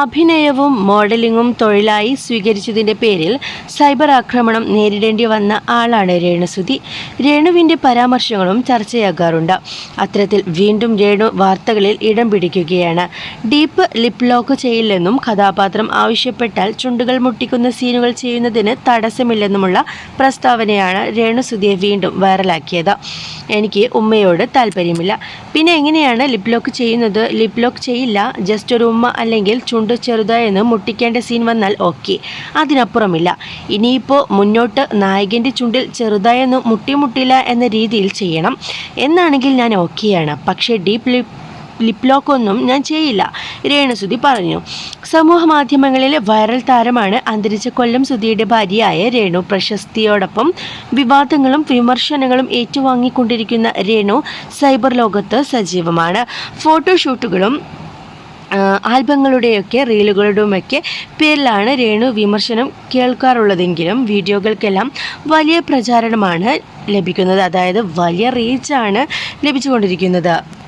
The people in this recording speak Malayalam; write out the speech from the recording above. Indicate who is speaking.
Speaker 1: അഭിനയവും മോഡലിംഗും തൊഴിലായി സ്വീകരിച്ചതിന്റെ പേരിൽ സൈബർ ആക്രമണം നേരിടേണ്ടി വന്ന ആളാണ് രേണുസുതി. രേണുവിന്റെ പരാമർശങ്ങളും ചർച്ചയാകാറുണ്ട്. അത്തരത്തിൽ വീണ്ടും രേണു വാർത്തകളിൽ ഇടം പിടിക്കുകയാണ്. ഡീപ്പ് ലിപ് ലോക്ക് ചെയ്യില്ലെന്നും കഥാപാത്രം ആവശ്യപ്പെട്ടാൽ ചുണ്ടുകൾ മുട്ടിക്കുന്ന സീനുകൾ ചെയ്യുന്നതിന് തടസ്സമില്ലെന്നുമുള്ള പ്രസ്താവനയാണ് രേണുസുതിയെ വീണ്ടും വൈറലാക്കിയത്. എനിക്ക് ഉമ്മയോട് താല്പര്യമില്ല. പിന്നെ എങ്ങനെയാണ് ലിപ് ലോക്ക് ചെയ്യുന്നത്? ലിപ് ലോക്ക് ചെയ്യില്ല. ജസ്റ്റ് ഒരു ഉമ്മ അല്ലെങ്കിൽ ചുണ്ട് ചെറുതായെന്ന് മുട്ടിക്കേണ്ട സീൻ വന്നാൽ ഓക്കെ. അതിനപ്പുറമില്ല. ഇനിയിപ്പോൾ മുന്നോട്ട് നായകന്റെ ചുണ്ടിൽ ചെറുതായെന്ന് മുട്ടിമുട്ടില്ല എന്ന രീതിയിൽ ചെയ്യണം. എന്നാണെങ്കിൽ ഞാൻ ഓക്കെയാണ്. പക്ഷേ ഡീപ്പ് ലിപ് ലിപ് ലോക്കൊന്നും ഞാൻ ചെയ്യില്ല. രേണുസുതി പറഞ്ഞു. സമൂഹ മാധ്യമങ്ങളിലെ വൈറൽ താരമാണ് അന്തരിച്ച കൊല്ലം സുധിയുടെ ഭാര്യയായ രേണു. പ്രശസ്തിയോടൊപ്പം വിവാദങ്ങളും വിമർശനങ്ങളും ഏറ്റുവാങ്ങിക്കൊണ്ടിരിക്കുന്ന രേണു സൈബർ ലോകത്ത് സജീവമാണ്. ഫോട്ടോഷൂട്ടുകളും ആൽബങ്ങളുടെയൊക്കെ റീലുകളുടെയുമൊക്കെ പേരിലാണ് രേണു വിമർശനം കേൾക്കാറുള്ളതെങ്കിലും വീഡിയോകൾക്കെല്ലാം വലിയ പ്രചാരണമാണ് ലഭിക്കുന്നത്. അതായത് വലിയ റീച്ചാണ് ലഭിച്ചുകൊണ്ടിരിക്കുന്നത്.